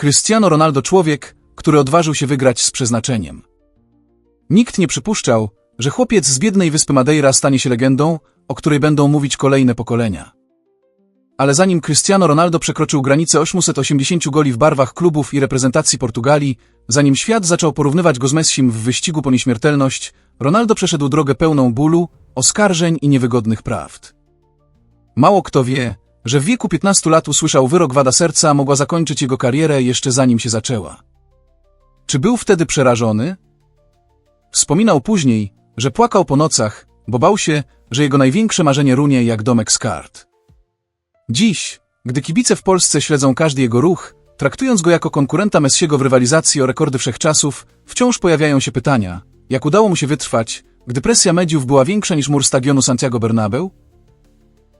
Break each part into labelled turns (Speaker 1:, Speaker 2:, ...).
Speaker 1: Cristiano Ronaldo człowiek, który odważył się wygrać z przeznaczeniem. Nikt nie przypuszczał, że chłopiec z biednej wyspy Madeira stanie się legendą, o której będą mówić kolejne pokolenia. Ale zanim Cristiano Ronaldo przekroczył granicę 880 goli w barwach klubów i reprezentacji Portugalii, zanim świat zaczął porównywać go z Messim w wyścigu po nieśmiertelność, Ronaldo przeszedł drogę pełną bólu, oskarżeń i niewygodnych prawd. Mało kto wie, że w wieku 15 lat usłyszał wyrok wada serca mogła zakończyć jego karierę jeszcze zanim się zaczęła. Czy był wtedy przerażony? Wspominał później, że płakał po nocach, bo bał się, że jego największe marzenie runie jak domek z kart. Dziś, gdy kibice w Polsce śledzą każdy jego ruch, traktując go jako konkurenta Messiego w rywalizacji o rekordy wszechczasów, wciąż pojawiają się pytania, jak udało mu się wytrwać, gdy presja mediów była większa niż mur stadionu Santiago Bernabeu?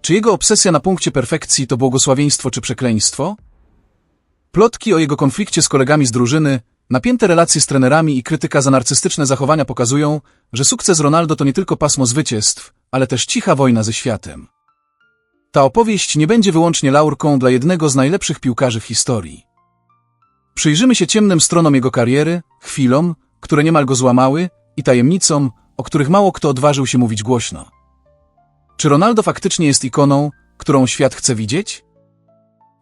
Speaker 1: Czy jego obsesja na punkcie perfekcji to błogosławieństwo czy przekleństwo? Plotki o jego konflikcie z kolegami z drużyny, napięte relacje z trenerami i krytyka za narcystyczne zachowania pokazują, że sukces Ronaldo to nie tylko pasmo zwycięstw, ale też cicha wojna ze światem. Ta opowieść nie będzie wyłącznie laurką dla jednego z najlepszych piłkarzy w historii. Przyjrzymy się ciemnym stronom jego kariery, chwilom, które niemal go złamały i tajemnicom, o których mało kto odważył się mówić głośno. Czy Ronaldo faktycznie jest ikoną, którą świat chce widzieć?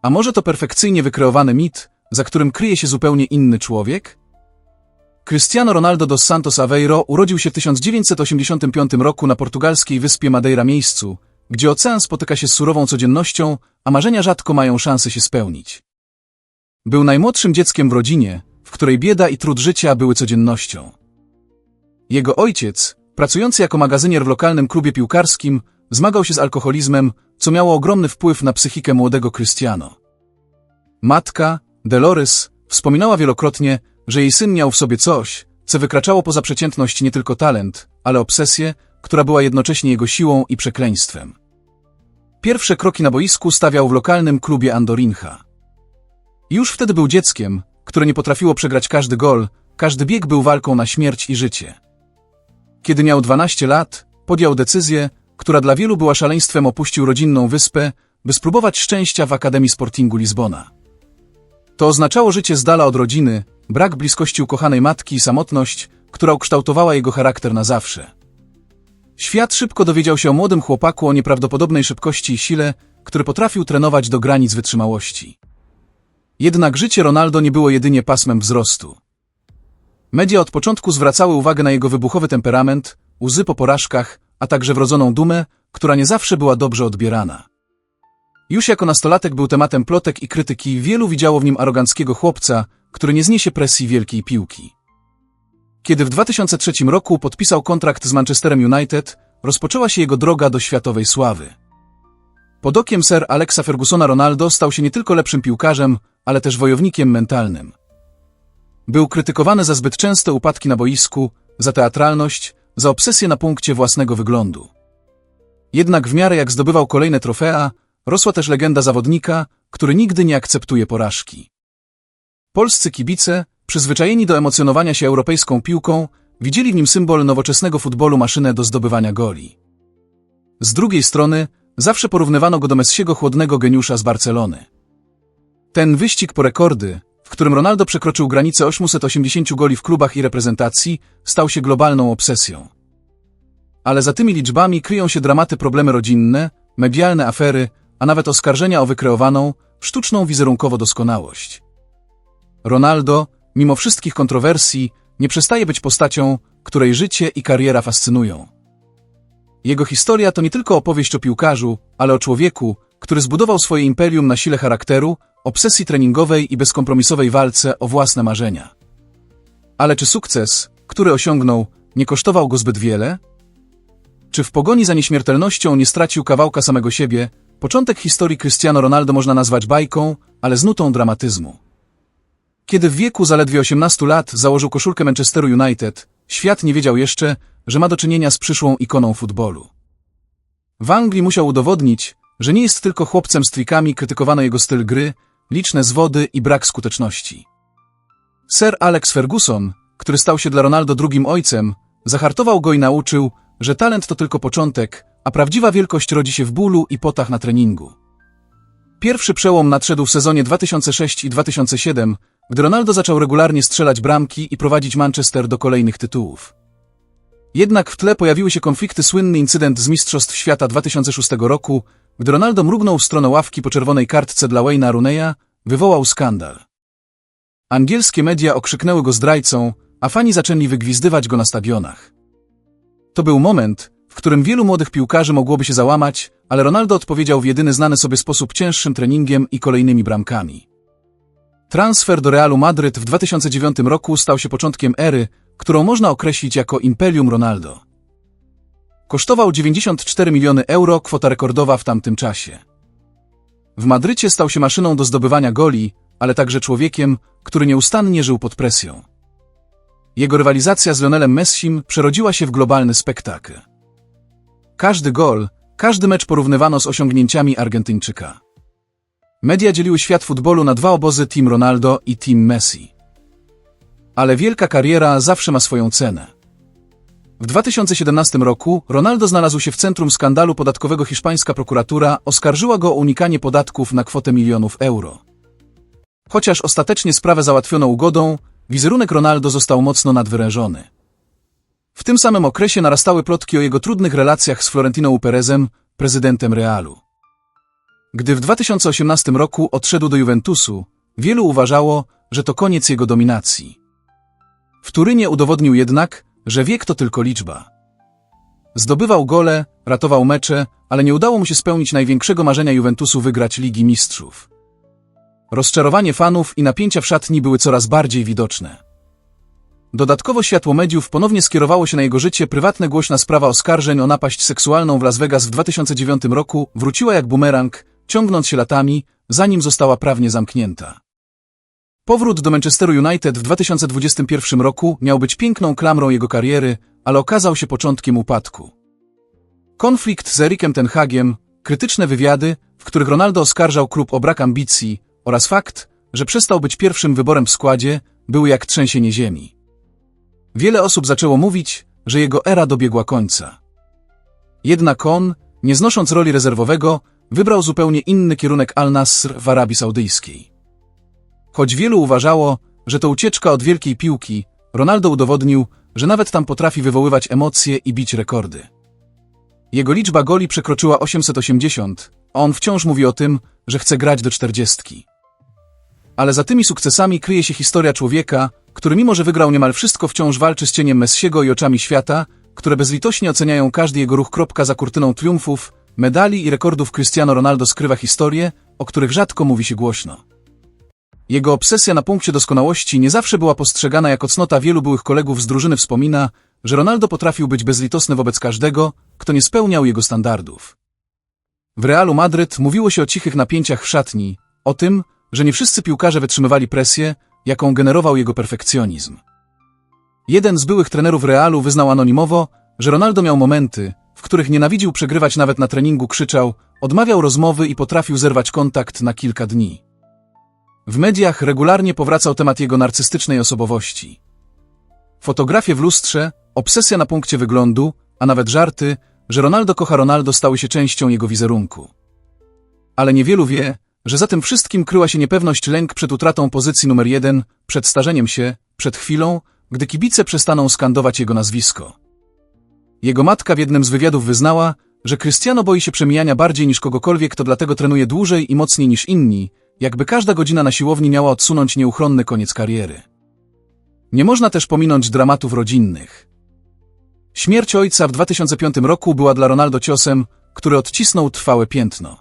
Speaker 1: A może to perfekcyjnie wykreowany mit, za którym kryje się zupełnie inny człowiek? Cristiano Ronaldo dos Santos Aveiro urodził się w 1985 roku na portugalskiej wyspie Madeira miejscu, gdzie ocean spotyka się z surową codziennością, a marzenia rzadko mają szansę się spełnić. Był najmłodszym dzieckiem w rodzinie, w której bieda i trud życia były codziennością. Jego ojciec, pracujący jako magazynier w lokalnym klubie piłkarskim, zmagał się z alkoholizmem, co miało ogromny wpływ na psychikę młodego Cristiano. Matka, Dolores, wspominała wielokrotnie, że jej syn miał w sobie coś, co wykraczało poza przeciętność nie tylko talent, ale obsesję, która była jednocześnie jego siłą i przekleństwem. Pierwsze kroki na boisku stawiał w lokalnym klubie Andorinha. Już wtedy był dzieckiem, które nie potrafiło przegrać każdy gol, każdy bieg był walką na śmierć i życie. Kiedy miał 12 lat, podjął decyzję, która dla wielu była szaleństwem opuścił rodzinną wyspę, by spróbować szczęścia w Akademii Sportingu Lizbona. To oznaczało życie z dala od rodziny, brak bliskości ukochanej matki i samotność, która ukształtowała jego charakter na zawsze. Świat szybko dowiedział się o młodym chłopaku o nieprawdopodobnej szybkości i sile, który potrafił trenować do granic wytrzymałości. Jednak życie Ronaldo nie było jedynie pasmem wzrostu. Media od początku zwracały uwagę na jego wybuchowy temperament, łzy po porażkach, a także wrodzoną dumę, która nie zawsze była dobrze odbierana. Już jako nastolatek był tematem plotek i krytyki, wielu widziało w nim aroganckiego chłopca, który nie zniesie presji wielkiej piłki. Kiedy w 2003 roku podpisał kontrakt z Manchesterem United, rozpoczęła się jego droga do światowej sławy. Pod okiem Sir Alexa Fergusona Ronaldo stał się nie tylko lepszym piłkarzem, ale też wojownikiem mentalnym. Był krytykowany za zbyt częste upadki na boisku, za teatralność, za obsesję na punkcie własnego wyglądu. Jednak w miarę jak zdobywał kolejne trofea, rosła też legenda zawodnika, który nigdy nie akceptuje porażki. Polscy kibice, przyzwyczajeni do emocjonowania się europejską piłką, widzieli w nim symbol nowoczesnego futbolu maszynę do zdobywania goli. Z drugiej strony, zawsze porównywano go do Messiego chłodnego geniusza z Barcelony. Ten wyścig po rekordy, którym Ronaldo przekroczył granicę 880 goli w klubach i reprezentacji, stał się globalną obsesją. Ale za tymi liczbami kryją się dramaty problemy rodzinne, medialne afery, a nawet oskarżenia o wykreowaną, sztuczną wizerunkowo doskonałość. Ronaldo, mimo wszystkich kontrowersji, nie przestaje być postacią, której życie i kariera fascynują. Jego historia to nie tylko opowieść o piłkarzu, ale o człowieku, który zbudował swoje imperium na sile charakteru, obsesji treningowej i bezkompromisowej walce o własne marzenia. Ale czy sukces, który osiągnął, nie kosztował go zbyt wiele? Czy w pogoni za nieśmiertelnością nie stracił kawałka samego siebie? Początek historii Cristiano Ronaldo można nazwać bajką, ale z nutą dramatyzmu. Kiedy w wieku zaledwie 18 lat założył koszulkę Manchesteru United, świat nie wiedział jeszcze, że ma do czynienia z przyszłą ikoną futbolu. W Anglii musiał udowodnić, że nie jest tylko chłopcem z trikami, krytykowano jego styl gry, liczne zwody i brak skuteczności. Sir Alex Ferguson, który stał się dla Ronaldo drugim ojcem, zahartował go i nauczył, że talent to tylko początek, a prawdziwa wielkość rodzi się w bólu i potach na treningu. Pierwszy przełom nadszedł w sezonie 2006 i 2007, gdy Ronaldo zaczął regularnie strzelać bramki i prowadzić Manchester do kolejnych tytułów. Jednak w tle pojawiły się konflikty słynny incydent z Mistrzostw Świata 2006 roku, gdy Ronaldo mrugnął w stronę ławki po czerwonej kartce dla Wayne'a Rooneya, wywołał skandal. Angielskie media okrzyknęły go zdrajcą, a fani zaczęli wygwizdywać go na stadionach. To był moment, w którym wielu młodych piłkarzy mogłoby się załamać, ale Ronaldo odpowiedział w jedyny znany sobie sposób cięższym treningiem i kolejnymi bramkami. Transfer do Realu Madryt w 2009 roku stał się początkiem ery, którą można określić jako Imperium Ronaldo. Kosztował 94 miliony euro, kwota rekordowa w tamtym czasie. W Madrycie stał się maszyną do zdobywania goli, ale także człowiekiem, który nieustannie żył pod presją. Jego rywalizacja z Lionelem Messim przerodziła się w globalny spektakl. Każdy gol, każdy mecz porównywano z osiągnięciami Argentyńczyka. Media dzieliły świat futbolu na dwa obozy Team Ronaldo i Team Messi. Ale wielka kariera zawsze ma swoją cenę. W 2017 roku Ronaldo znalazł się w centrum skandalu podatkowego. Hiszpańska prokuratura oskarżyła go o unikanie podatków na kwotę milionów euro. Chociaż ostatecznie sprawę załatwiono ugodą, wizerunek Ronaldo został mocno nadwyrężony. W tym samym okresie narastały plotki o jego trudnych relacjach z Florentino Perezem, prezydentem Realu. Gdy w 2018 roku odszedł do Juventusu, wielu uważało, że to koniec jego dominacji. W Turynie udowodnił jednak, że wiek to tylko liczba. Zdobywał gole, ratował mecze, ale nie udało mu się spełnić największego marzenia Juventusu wygrać Ligi Mistrzów. Rozczarowanie fanów i napięcia w szatni były coraz bardziej widoczne. Dodatkowo światło mediów ponownie skierowało się na jego życie. Prywatne głośna sprawa oskarżeń o napaść seksualną w Las Vegas w 2009 roku wróciła jak bumerang, ciągnąc się latami, zanim została prawnie zamknięta. Powrót do Manchesteru United w 2021 roku miał być piękną klamrą jego kariery, ale okazał się początkiem upadku. Konflikt z Erikiem Ten Hagiem, krytyczne wywiady, w których Ronaldo oskarżał klub o brak ambicji oraz fakt, że przestał być pierwszym wyborem w składzie, były jak trzęsienie ziemi. Wiele osób zaczęło mówić, że jego era dobiegła końca. Jednak on, nie znosząc roli rezerwowego, wybrał zupełnie inny kierunek Al-Nasr w Arabii Saudyjskiej. Choć wielu uważało, że to ucieczka od wielkiej piłki, Ronaldo udowodnił, że nawet tam potrafi wywoływać emocje i bić rekordy. Jego liczba goli przekroczyła 880, a on wciąż mówi o tym, że chce grać do czterdziestki. Ale za tymi sukcesami kryje się historia człowieka, który mimo że wygrał niemal wszystko wciąż walczy z cieniem Messiego i oczami świata, które bezlitośnie oceniają każdy jego ruch. Kropka za kurtyną triumfów, medali i rekordów Cristiano Ronaldo skrywa historie, o których rzadko mówi się głośno. Jego obsesja na punkcie doskonałości nie zawsze była postrzegana jako cnota wielu byłych kolegów z drużyny wspomina, że Ronaldo potrafił być bezlitosny wobec każdego, kto nie spełniał jego standardów. W Realu Madryt mówiło się o cichych napięciach w szatni, o tym, że nie wszyscy piłkarze wytrzymywali presję, jaką generował jego perfekcjonizm. Jeden z byłych trenerów Realu wyznał anonimowo, że Ronaldo miał momenty, w których nienawidził przegrywać nawet na treningu, krzyczał, odmawiał rozmowy i potrafił zerwać kontakt na kilka dni. W mediach regularnie powracał temat jego narcystycznej osobowości. Fotografie w lustrze, obsesja na punkcie wyglądu, a nawet żarty, że Ronaldo kocha Ronaldo stały się częścią jego wizerunku. Ale niewielu wie, że za tym wszystkim kryła się niepewność lęk przed utratą pozycji numer jeden, przed starzeniem się, przed chwilą, gdy kibice przestaną skandować jego nazwisko. Jego matka w jednym z wywiadów wyznała, że Cristiano boi się przemijania bardziej niż kogokolwiek, to dlatego trenuje dłużej i mocniej niż inni, jakby każda godzina na siłowni miała odsunąć nieuchronny koniec kariery. Nie można też pominąć dramatów rodzinnych. Śmierć ojca w 2005 roku była dla Ronaldo ciosem, który odcisnął trwałe piętno.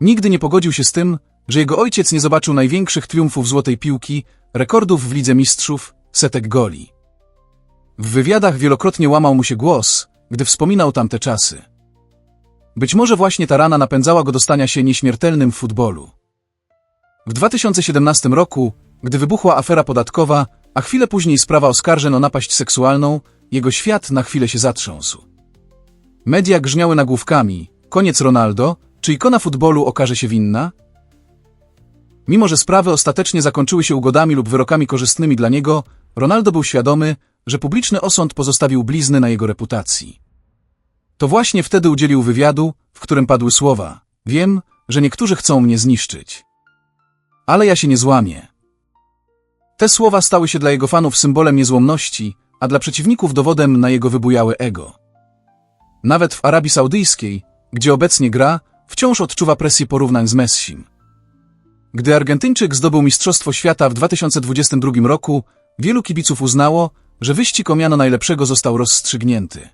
Speaker 1: Nigdy nie pogodził się z tym, że jego ojciec nie zobaczył największych triumfów złotej piłki, rekordów w Lidze Mistrzów, setek goli. W wywiadach wielokrotnie łamał mu się głos, gdy wspominał tamte czasy. Być może właśnie ta rana napędzała go do stania się nieśmiertelnym w futbolu. W 2017 roku, gdy wybuchła afera podatkowa, a chwilę później sprawa oskarżeń o napaść seksualną, jego świat na chwilę się zatrząsł. Media grzmiały nagłówkami, koniec Ronaldo, czy ikona futbolu okaże się winna? Mimo, że sprawy ostatecznie zakończyły się ugodami lub wyrokami korzystnymi dla niego, Ronaldo był świadomy, że publiczny osąd pozostawił blizny na jego reputacji. To właśnie wtedy udzielił wywiadu, w którym padły słowa Wiem, że niektórzy chcą mnie zniszczyć. Ale ja się nie złamię. Te słowa stały się dla jego fanów symbolem niezłomności, a dla przeciwników dowodem na jego wybujałe ego. Nawet w Arabii Saudyjskiej, gdzie obecnie gra, wciąż odczuwa presję porównań z Messim. Gdy Argentyńczyk zdobył Mistrzostwo Świata w 2022 roku, wielu kibiców uznało, że wyścig o miano najlepszego został rozstrzygnięty.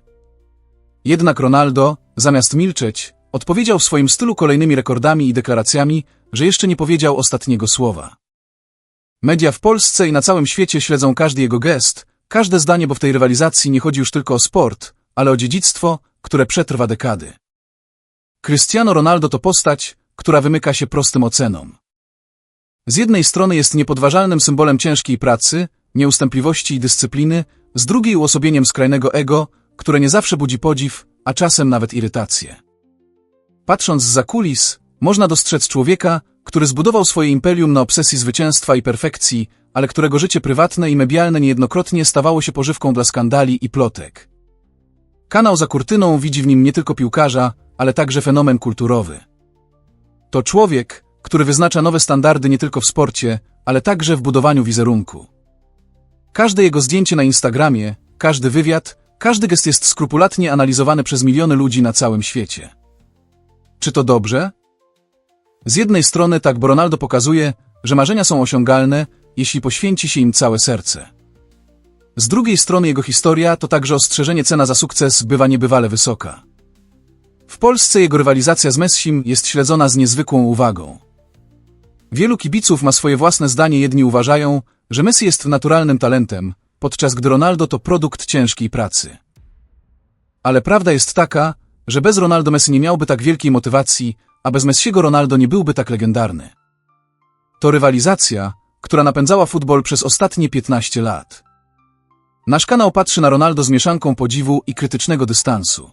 Speaker 1: Jednak Ronaldo, zamiast milczeć, odpowiedział w swoim stylu kolejnymi rekordami i deklaracjami, że jeszcze nie powiedział ostatniego słowa. Media w Polsce i na całym świecie śledzą każdy jego gest, każde zdanie, bo w tej rywalizacji nie chodzi już tylko o sport, ale o dziedzictwo, które przetrwa dekady. Cristiano Ronaldo to postać, która wymyka się prostym ocenom. Z jednej strony jest niepodważalnym symbolem ciężkiej pracy, nieustępliwości i dyscypliny, z drugiej uosobieniem skrajnego ego, które nie zawsze budzi podziw, a czasem nawet irytację. Patrząc za kulis, można dostrzec człowieka, który zbudował swoje imperium na obsesji zwycięstwa i perfekcji, ale którego życie prywatne i medialne niejednokrotnie stawało się pożywką dla skandali i plotek. Kanał za kurtyną widzi w nim nie tylko piłkarza, ale także fenomen kulturowy. To człowiek, który wyznacza nowe standardy nie tylko w sporcie, ale także w budowaniu wizerunku. Każde jego zdjęcie na Instagramie, każdy wywiad, każdy gest jest skrupulatnie analizowany przez miliony ludzi na całym świecie. Czy to dobrze? Z jednej strony tak, Ronaldo pokazuje, że marzenia są osiągalne, jeśli poświęci się im całe serce. Z drugiej strony jego historia to także ostrzeżenie cena za sukces bywa niebywale wysoka. W Polsce jego rywalizacja z Messim jest śledzona z niezwykłą uwagą. Wielu kibiców ma swoje własne zdanie, jedni uważają, że Messi jest naturalnym talentem, podczas gdy Ronaldo to produkt ciężkiej pracy. Ale prawda jest taka, że bez Ronaldo Messi nie miałby tak wielkiej motywacji, a bez Messiego Ronaldo nie byłby tak legendarny. To rywalizacja, która napędzała futbol przez ostatnie 15 lat. Nasz kanał patrzy na Ronaldo z mieszanką podziwu i krytycznego dystansu.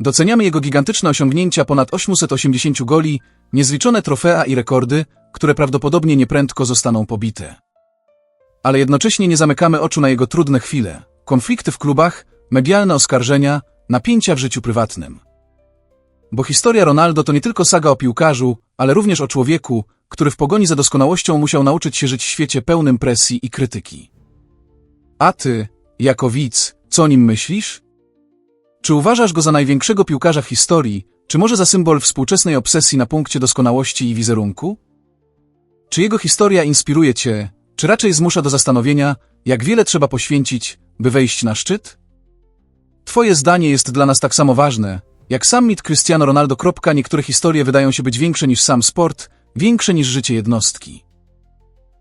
Speaker 1: Doceniamy jego gigantyczne osiągnięcia ponad 880 goli, niezliczone trofea i rekordy, które prawdopodobnie nieprędko zostaną pobite. Ale jednocześnie nie zamykamy oczu na jego trudne chwile, konflikty w klubach, medialne oskarżenia, napięcia w życiu prywatnym. Bo historia Ronaldo to nie tylko saga o piłkarzu, ale również o człowieku, który w pogoni za doskonałością musiał nauczyć się żyć w świecie pełnym presji i krytyki. A ty, jako widz, co o nim myślisz? Czy uważasz go za największego piłkarza historii, czy może za symbol współczesnej obsesji na punkcie doskonałości i wizerunku? Czy jego historia inspiruje cię, czy raczej zmusza do zastanowienia, jak wiele trzeba poświęcić, by wejść na szczyt? Twoje zdanie jest dla nas tak samo ważne, jak sam mit Cristiano Ronaldo. Niektóre historie wydają się być większe niż sam sport, większe niż życie jednostki.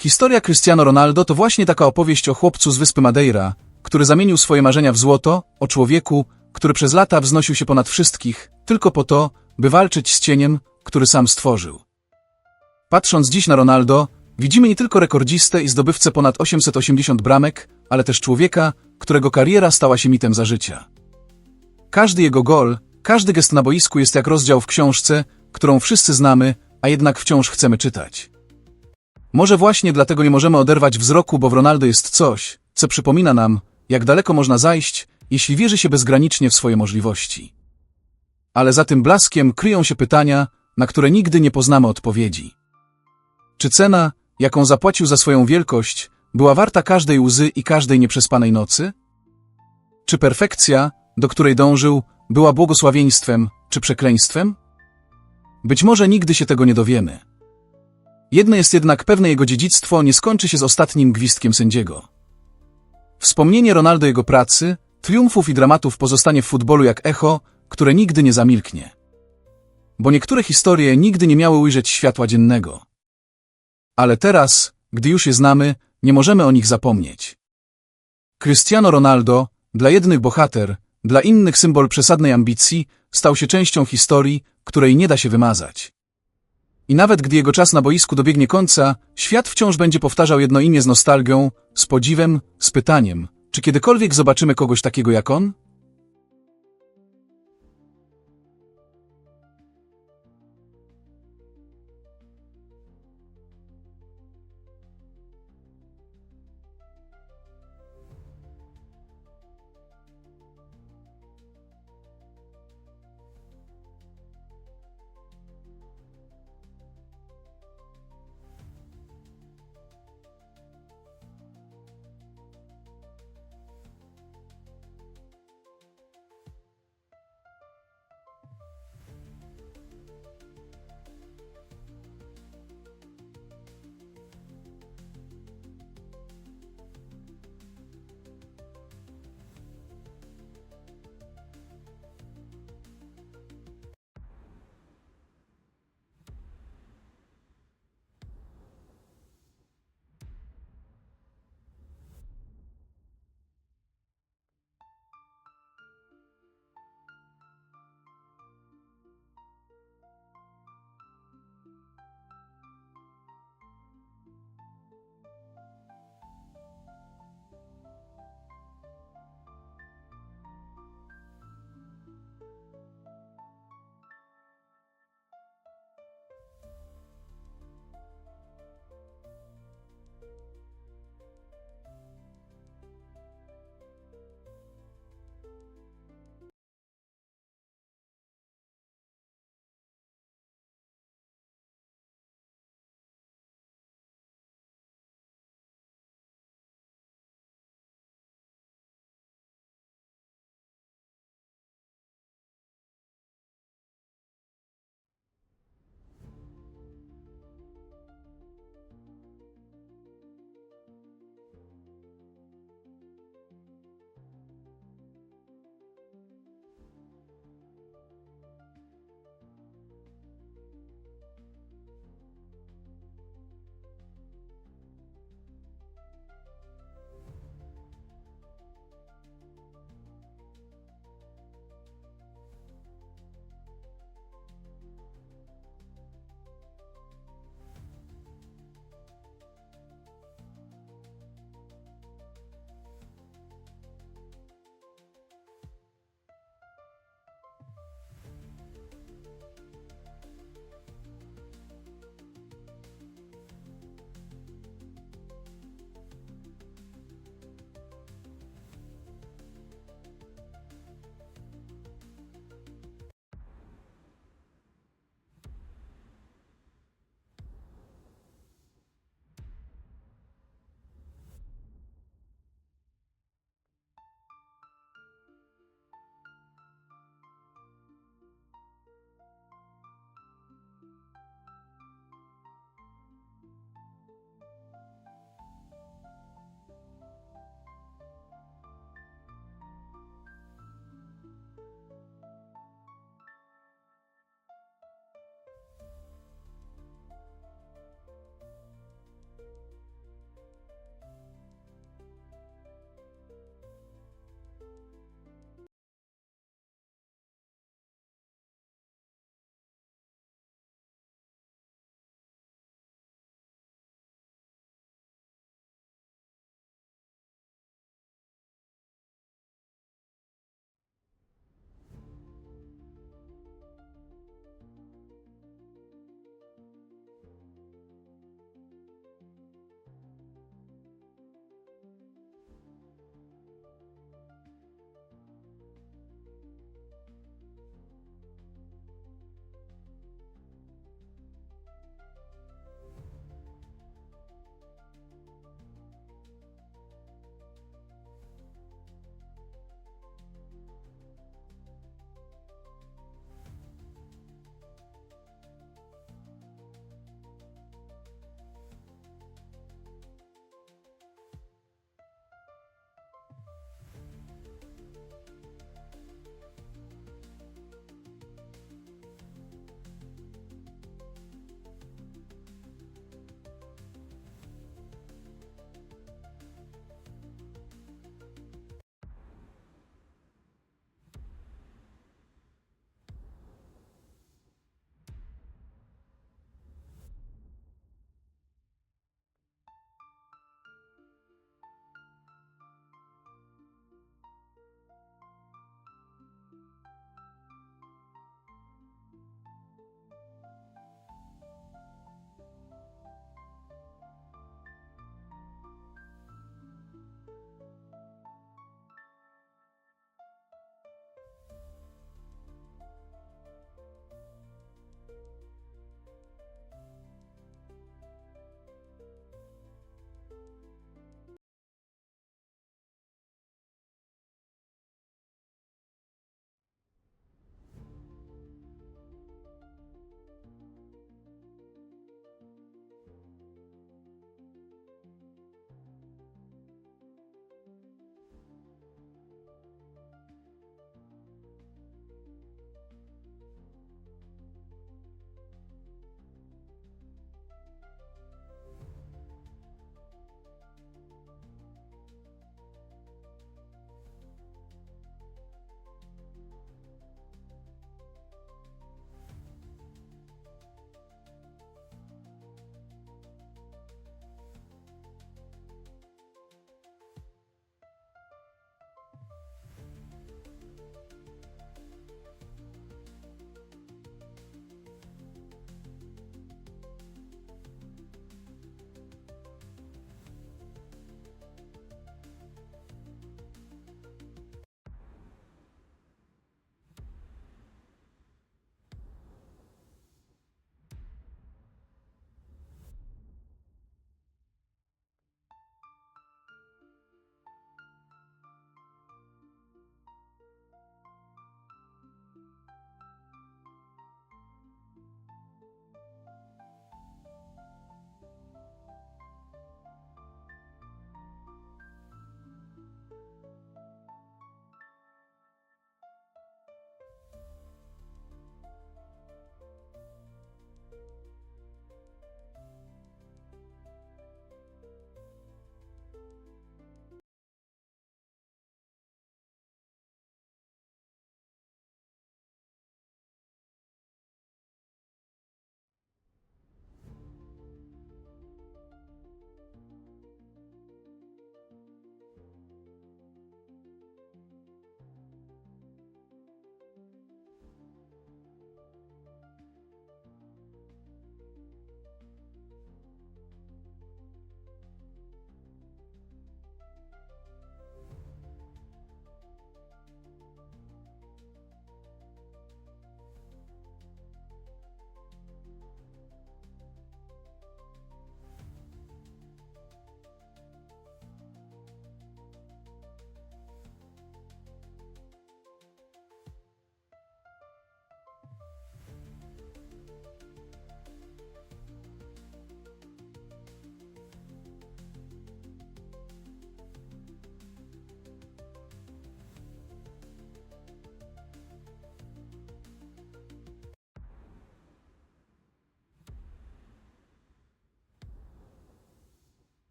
Speaker 1: Historia Cristiano Ronaldo to właśnie taka opowieść o chłopcu z wyspy Madeira, który zamienił swoje marzenia w złoto, o człowieku, który przez lata wznosił się ponad wszystkich, tylko po to, by walczyć z cieniem, który sam stworzył. Patrząc dziś na Ronaldo, widzimy nie tylko rekordzistę i zdobywcę ponad 880 bramek, ale też człowieka, którego kariera stała się mitem za życia. Każdy jego gol, każdy gest na boisku jest jak rozdział w książce, którą wszyscy znamy, a jednak wciąż chcemy czytać. Może właśnie dlatego nie możemy oderwać wzroku, bo w Ronaldo jest coś, co przypomina nam, jak daleko można zajść, jeśli wierzy się bezgranicznie w swoje możliwości. Ale za tym blaskiem kryją się pytania, na które nigdy nie poznamy odpowiedzi. Czy cena, jaką zapłacił za swoją wielkość, była warta każdej łzy i każdej nieprzespanej nocy? Czy perfekcja, do której dążył, była błogosławieństwem czy przekleństwem? Być może nigdy się tego nie dowiemy. Jedno jest jednak pewne jego dziedzictwo nie skończy się z ostatnim gwizdkiem sędziego. Wspomnienie Ronaldo jego pracy, triumfów i dramatów pozostanie w futbolu jak echo, które nigdy nie zamilknie. Bo niektóre historie nigdy nie miały ujrzeć światła dziennego. Ale teraz, gdy już je znamy, nie możemy o nich zapomnieć. Cristiano Ronaldo, dla jednych bohater, dla innych symbol przesadnej ambicji, stał się częścią historii, której nie da się wymazać. I nawet gdy jego czas na boisku dobiegnie końca, świat wciąż będzie powtarzał jedno imię z nostalgią, z podziwem, z pytaniem, czy kiedykolwiek zobaczymy kogoś takiego jak on?